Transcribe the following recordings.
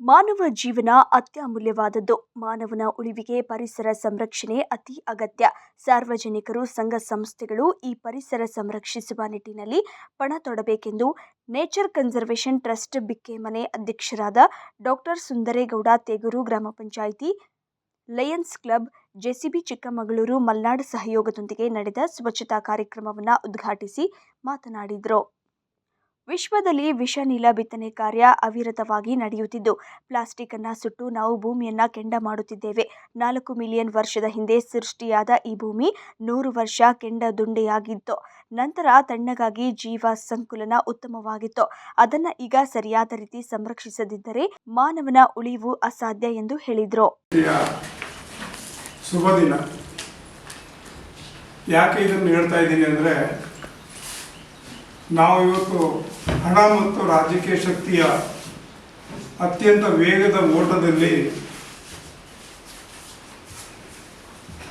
ಮಾನವ ಜೀವನ ಅತ್ಯಮೂಲ್ಯವಾದದ್ದು. ಮಾನವನ ಉಳಿವಿಗೆ ಪರಿಸರ ಸಂರಕ್ಷಣೆ ಅತಿ ಅಗತ್ಯ. ಸಾರ್ವಜನಿಕರು, ಸಂಘ ಸಂಸ್ಥೆಗಳು ಈ ಪರಿಸರ ಸಂರಕ್ಷಿಸುವ ನಿಟ್ಟಿನಲ್ಲಿ ಪಣ ತೊಡಬೇಕೆಂದು ನೇಚರ್ ಕನ್ಸರ್ವೇಷನ್ ಟ್ರಸ್ಟ್ ಬಿಕ್ಕೆಮನೆ ಅಧ್ಯಕ್ಷರಾದ ಡಾಕ್ಟರ್ ಸುಂದರೇಗೌಡ ತೇಗೂರು ಗ್ರಾಮ panchayat, Lions Club, JCB Chikkamagaluru, Malnad ಸಹಯೋಗದೊಂದಿಗೆ ನಡೆದ ಸ್ವಚ್ಛತಾ ಕಾರ್ಯಕ್ರಮವನ್ನು ಉದ್ಘಾಟಿಸಿ ಮಾತನಾಡಿದರು. ವಿಶ್ವದಲ್ಲಿ ವಿಷನೀಲ ಬಿತ್ತನೆ ಕಾರ್ಯ ಅವಿರತವಾಗಿ ನಡೆಯುತ್ತಿದ್ದು ಪ್ಲಾಸ್ಟಿಕ್ ಅನ್ನ ಸುಟ್ಟು ನಾವು ಭೂಮಿಯನ್ನ ಕೆಂಡ ಮಾಡುತ್ತಿದ್ದೇವೆ. ನಾಲ್ಕು ಮಿಲಿಯನ್ ವರ್ಷದ ಹಿಂದೆ ಸೃಷ್ಟಿಯಾದ ಈ ಭೂಮಿ ನೂರು ವರ್ಷ ಕೆಂಡ ದುಂಡೆಯಾಗಿತ್ತು. ನಂತರ ತಣ್ಣಗಾಗಿ ಜೀವ ಸಂಕುಲನ ಉತ್ತಮವಾಗಿತ್ತು. ಅದನ್ನ ಈಗ ಸರಿಯಾದ ರೀತಿ ಸಂರಕ್ಷಿಸದಿದ್ದರೆ ಮಾನವನ ಉಳಿವು ಅಸಾಧ್ಯ ಎಂದು ಹೇಳಿದರು. ಯಾಕೆ ಇದನ್ನು ಹೇಳ್ತಾ ಇದ್ದೀನಿ ಅಂದರೆ ನಾವು ಇವತ್ತು ಹಣ ಮತ್ತು ರಾಜಕೀಯ ಶಕ್ತಿಯ ಅತ್ಯಂತ ವೇಗದ ಓಟದಲ್ಲಿ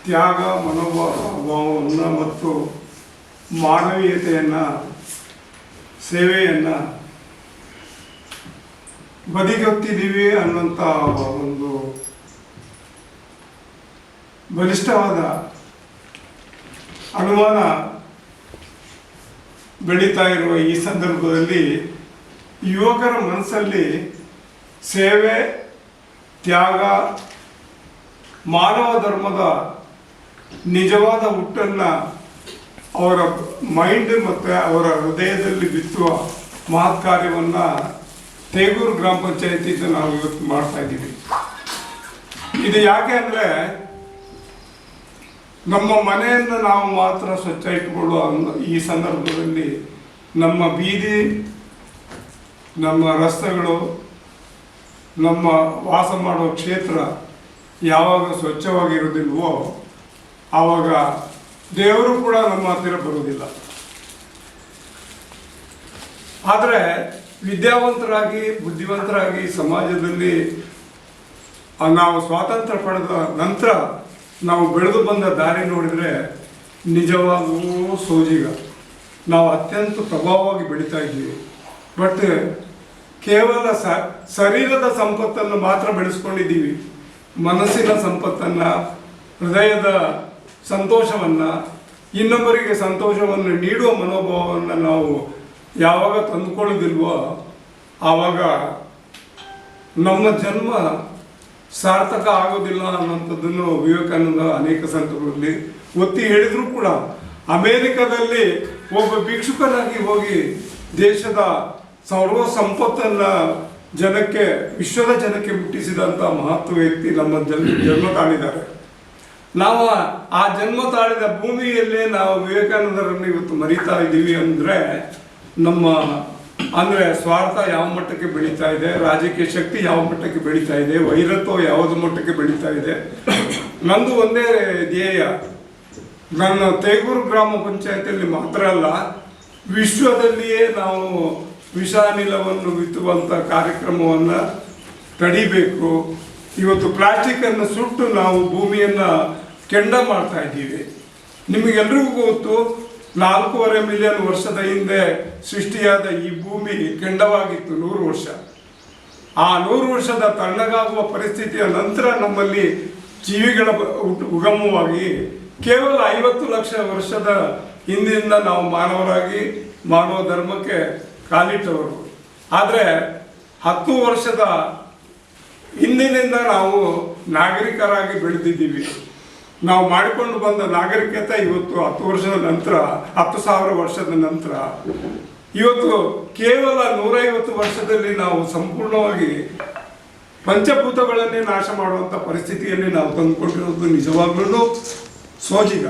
ತ್ಯಾಗ ಮನೋಭಾವವನ್ನು ಮತ್ತು ಮಾನವೀಯತೆಯನ್ನು, ಸೇವೆಯನ್ನು ಬದಿಗೊತ್ತಿದ್ದೀವಿ ಅನ್ನುವಂಥ ಒಂದು ಬಲಿಷ್ಠವಾದ ಅನುಮಾನ ಬೆಳೀತಾ ಇರುವ ಈ ಸಂದರ್ಭದಲ್ಲಿ ಯುವಕರ ಮನಸ್ಸಲ್ಲಿ ಸೇವೆ, ತ್ಯಾಗ, ಮಾನವ ಧರ್ಮದ ನಿಜವಾದ ಹುಟ್ಟನ್ನು ಅವರ ಮೈಂಡ್ ಮತ್ತು ಅವರ ಹೃದಯದಲ್ಲಿ ಬಿತ್ತುವ ಮಹತ್ ಕಾರ್ಯವನ್ನು ತೇಗೂರು ಗ್ರಾಮ ಪಂಚಾಯತಿಯಿಂದ ನಾವು ಇವತ್ತು ಮಾಡ್ತಾ ಇದ್ದೀವಿ. ಇದು ಯಾಕೆ ಅಂದರೆ ನಮ್ಮ ಮನೆಯನ್ನು ನಾವು ಮಾತ್ರ ಸ್ವಚ್ಛ ಇಟ್ಟುಕೊಳ್ಳುವ ಈ ಸಂದರ್ಭದಲ್ಲಿ ನಮ್ಮ ಬೀದಿ, ನಮ್ಮ ರಸ್ತೆಗಳು, ನಮ್ಮ ವಾಸ ಮಾಡುವ ಕ್ಷೇತ್ರ ಯಾವಾಗ ಸ್ವಚ್ಛವಾಗಿರೋದಿಲ್ವೋ ಆವಾಗ ದೇವರು ಕೂಡ ನಮ್ಮ ಹತ್ತಿರ ಬರುವುದಿಲ್ಲ. ಆದರೆ ವಿದ್ಯಾವಂತರಾಗಿ, ಬುದ್ಧಿವಂತರಾಗಿ ಸಮಾಜದಲ್ಲಿ ನಾವು ಸ್ವಾತಂತ್ರ್ಯ ಪಡೆದ ನಂತರ ನಾವು ಬೆಳೆದು ಬಂದ ದಾರಿ ನೋಡಿದರೆ ನಿಜವಾಗೂ ಸೋಜಿಗ. ನಾವು ಅತ್ಯಂತ ಪ್ರಭಾವವಾಗಿ ಬೆಳೀತಾ ಇದ್ದೀವಿ. ಬಟ್ ಕೇವಲ ಸ, ಶರೀರದ ಸಂಪತ್ತನ್ನು ಮಾತ್ರ ಬೆಳೆಸ್ಕೊಂಡಿದ್ದೀವಿ. ಮನಸ್ಸಿನ ಸಂಪತ್ತನ್ನು, ಹೃದಯದ ಸಂತೋಷವನ್ನು, ಇನ್ನೊಬ್ಬರಿಗೆ ಸಂತೋಷವನ್ನು ನೀಡುವ ಮನೋಭಾವವನ್ನು ನಾವು ಯಾವಾಗ ತಂದುಕೊಳ್ಳೋದಿಲ್ವೋ ಆವಾಗ ನಮ್ಮ ಜನ್ಮ ಸಾರ್ಥಕ ಆಗೋದಿಲ್ಲ ಅನ್ನುವಂಥದ್ದನ್ನು ವಿವೇಕಾನಂದ ಅನೇಕ ಸಂದರ್ಭಗಳಲ್ಲಿ ಒತ್ತಿ ಹೇಳಿದ್ರು ಕೂಡ. ಅಮೇರಿಕದಲ್ಲಿ ಒಬ್ಬ ಭಿಕ್ಷುಕನಾಗಿ ಹೋಗಿ ದೇಶದ ಸರ್ವ ಸಂಪತ್ತನ್ನ ಜನಕ್ಕೆ, ವಿಶ್ವದ ಜನಕ್ಕೆ ಮುಟ್ಟಿಸಿದಂಥ ಮಹತ್ವ ವ್ಯಕ್ತಿ ನಮ್ಮ ಜನ ಜನ್ಮ ತಾಳಿದ್ದಾರೆ ನಾವು ಆ ಜನ್ಮ ತಾಳಿದ ಭೂಮಿಯಲ್ಲೇ ನಾವು ವಿವೇಕಾನಂದರನ್ನು ಇವತ್ತು ಮರಿತಾ ಇದ್ದೀವಿ ಅಂದರೆ ನಮ್ಮ ಅಂದರೆ ಸ್ವಾರ್ಥ ಯಾವ ಮಟ್ಟಕ್ಕೆ ಬೆಳೀತಾ ಇದೆ, ರಾಜಕೀಯ ಶಕ್ತಿ ಯಾವ ಮಟ್ಟಕ್ಕೆ ಬೆಳೀತಾ ಇದೆ, ವೈರತ್ವ ಯಾವ್ದು ಮಟ್ಟಕ್ಕೆ ಬೆಳೀತಾ ಇದೆ? ನಂದು ಒಂದೇ ಧ್ಯೇಯ. ನನ್ನ ತೇಗೂರು ಗ್ರಾಮ ಪಂಚಾಯತಿಯಲ್ಲಿ ಮಾತ್ರ ಅಲ್ಲ, ವಿಶ್ವದಲ್ಲಿಯೇ ನಾವು ವಿಷಾನಿಲವನ್ನು ಬಿತ್ತುವಂಥ ಕಾರ್ಯಕ್ರಮವನ್ನು ತಡಿಬೇಕು. ಇವತ್ತು ಪ್ಲಾಸ್ಟಿಕ್ಕನ್ನು ಸುಟ್ಟು ನಾವು ಭೂಮಿಯನ್ನು ಕೆಂಡ ಮಾಡ್ತಾ ಇದ್ದೀವಿ. ನಿಮಗೆಲ್ರಿಗೂ ಗೊತ್ತು ನಾಲ್ಕೂವರೆ ಮಿಲಿಯನ್ ವರ್ಷದ ಹಿಂದೆ ಸೃಷ್ಟಿಯಾದ ಈ ಭೂಮಿ ಕೆಂಡವಾಗಿತ್ತು ನೂರು ವರ್ಷ. ಆ ನೂರು ವರ್ಷದ ತಣ್ಣಗಾಗುವ ಪರಿಸ್ಥಿತಿಯ ನಂತರ ನಮ್ಮಲ್ಲಿ ಜೀವಿಗಳ ಉಗಮವಾಗಿ ಕೇವಲ ಐವತ್ತು ಲಕ್ಷ ವರ್ಷದ ಹಿಂದಿನಿಂದ ನಾವು ಮಾನವರಾಗಿ, ಮಾನವ ಧರ್ಮಕ್ಕೆ ಕಾಲಿಟ್ಟವರು. ಆದರೆ ಹತ್ತು ವರ್ಷದ ಹಿಂದಿನಿಂದ ನಾವು ನಾಗರಿಕರಾಗಿ ಬೆಳೆದಿದ್ದೀವಿ. ನಾವು ಮಾಡಿಕೊಂಡು ಬಂದ ನಾಗರಿಕತೆ ಇವತ್ತು ಹತ್ತು ವರ್ಷದ ನಂತರ, ಹತ್ತು ಸಾವಿರ ವರ್ಷದ ನಂತರ, ಇವತ್ತು ಕೇವಲ ನೂರೈವತ್ತು ವರ್ಷದಲ್ಲಿ ನಾವು ಸಂಪೂರ್ಣವಾಗಿ ಪಂಚಭೂತಗಳನ್ನೇ ನಾಶ ಮಾಡುವಂಥ ಪರಿಸ್ಥಿತಿಯಲ್ಲಿ ನಾವು ತಂದುಕೊಂಡಿರೋದು ನಿಜವಾಗ್ಲೂ ಸೋಜಿಗ.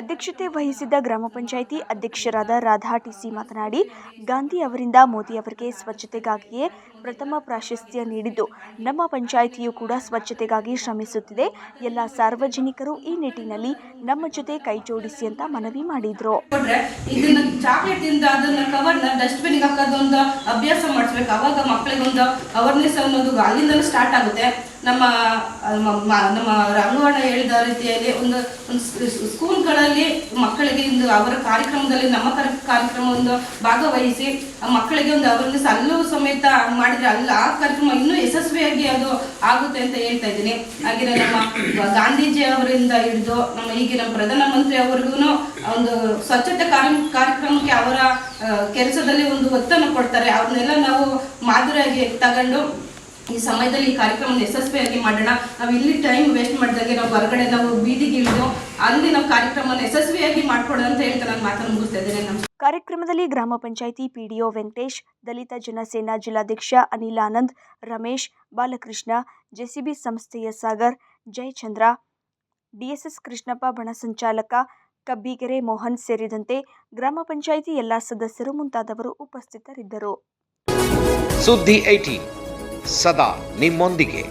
ಅಧ್ಯಕ್ಷತೆ ವಹಿಸಿದ್ದ ಗ್ರಾಮ ಪಂಚಾಯಿತಿ ಅಧ್ಯಕ್ಷರಾದ ರಾಧಾ ಟಿಸಿ ಮಾತನಾಡಿ, ಗಾಂಧಿ ಅವರಿಂದ ಮೋದಿ ಅವರಿಗೆ ಸ್ವಚ್ಛತೆಗಾಗಿಯೇ ಪ್ರಥಮ ಪ್ರಾಶಸ್ತ್ಯ ನೀಡಿದ್ದು ನಮ್ಮ ಪಂಚಾಯಿತಿಯು ಕೂಡ ಸ್ವಚ್ಛತೆಗಾಗಿ ಶ್ರಮಿಸುತ್ತಿದೆ. ಎಲ್ಲ ಸಾರ್ವಜನಿಕರು ಈ ನಿಟ್ಟಿನಲ್ಲಿ ನಮ್ಮ ಜೊತೆ ಕೈ ಜೋಡಿಸಿ ಅಂತ ಮನವಿ ಮಾಡಿದ್ರು. ಚಾಕ್ಲೇಟ್ ಇಂದ ಅದನ್ನ ಕವರ್ನ ಡಸ್ಟ್ಬಿನ್ ಹಾಕೋದೊಂದು ಅಭ್ಯಾಸ ಮಾಡಿಸ್ಬೇಕು. ಅವಾಗ ಮಕ್ಕಳಿಗೊಂದು ಅವೇರ್ನೆಸ್ ಅನ್ನೋದು ಅಲ್ಲಿಂದಲೂ ಸ್ಟಾರ್ಟ್ ಆಗುತ್ತೆ. ನಮ್ಮ ನಮ್ಮ ರಂಗವಣ್ಣ ಹೇಳಿದ ರೀತಿಯಲ್ಲಿ ಒಂದು ಸ್ಕೂಲ್ಗಳಲ್ಲಿ ಮಕ್ಕಳಿಗೆ ಅವರ ಕಾರ್ಯಕ್ರಮದಲ್ಲಿ, ನಮ್ಮ ಕಾರ್ಯಕ್ರಮ ಒಂದು ಭಾಗವಹಿಸಿ ಮಕ್ಕಳಿಗೆ ಒಂದು ಅವರನ್ನು ಸಲ್ಲು ಸಮೇತ ಮಾಡಿ ಮಾಡಿದ್ರೆ ಅಲ್ಲ, ಆ ಕಾರ್ಯಕ್ರಮ ಇನ್ನೂ ಯಶಸ್ವಿಯಾಗಿ ಅದು ಆಗುತ್ತೆ ಅಂತ ಹೇಳ್ತಾ ಇದ್ದೀನಿ. ಹಾಗೆ ನಮ್ಮ ಗಾಂಧೀಜಿ ಅವರಿಂದ ಹಿಡಿದು, ನಮ್ಮ ಈಗಿನ ಪ್ರಧಾನಮಂತ್ರಿ ಅವ್ರಿಗೂ ಒಂದು ಸ್ವಚ್ಛತೆ ಕಾರ್ಯ, ಕಾರ್ಯಕ್ರಮಕ್ಕೆ ಅವರ ಕೆಲಸದಲ್ಲಿ ಒಂದು ಒತ್ತನ್ನು ಕೊಡ್ತಾರೆ. ಅವ್ರನ್ನೆಲ್ಲ ನಾವು ಮಾದರಿಯಾಗಿ ತಗೊಂಡು ಈ ಸಮಯದಲ್ಲಿ ಈ ಕಾರ್ಯಕ್ರಮ ಯಶಸ್ವಿಯಾಗಿ ಮಾಡೋಣ. ನಾವು ಇಲ್ಲಿ ಟೈಮ್ ವೇಸ್ಟ್ ಮಾಡಿದಾಗೆ ನಾವು ಹೊರಗಡೆ ನಾವು ಬೀದಿಗೆ ಇಳಿದು ಅಲ್ಲಿ ನಾವು ಕಾರ್ಯಕ್ರಮವನ್ನು ಯಶಸ್ವಿಯಾಗಿ ಮಾಡ್ಕೊಡೋಣ ಅಂತ ಹೇಳ್ತಾ ನಾನು ಮಾತನ್ನು ಮುಗಿಸ್ತಾ ಇದ್ದೇನೆ. ನಮಸ್ಕಾರ. ಕಾರ್ಯಕ್ರಮದಲ್ಲಿ ಗ್ರಾಮ ಪಂಚಾಯಿತಿ ಪಿಡಿಒ ವೆಂಕಟೇಶ್ ದಲಿತ ಜನಸೇನಾ ಜಿಲ್ಲಾಧ್ಯಕ್ಷ ಅನಿಲ್ ಆನಂದ್ ರಮೇಶ್ ಬಾಲಕೃಷ್ಣ ಜೆಸಿಬಿ ಸಂಸ್ಥೆಯ ಸಾಗರ್ ಜಯಚಂದ್ರ ಡಿಎಸ್ಎಸ್ ಕೃಷ್ಣಪ್ಪ ಬಣ ಸಂಚಾಲಕ ಕಬ್ಬಿಗೆರೆ ಮೋಹನ್ ಸೇರಿದಂತೆ ಗ್ರಾಮ ಪಂಚಾಯಿತಿ ಎಲ್ಲ ಸದಸ್ಯರು ಮುಂತಾದವರು ಉಪಸ್ಥಿತರಿದ್ದರು. ಸುದ್ದಿ ಸದಾ ನಿಮ್ಮೊಂದಿಗೆ.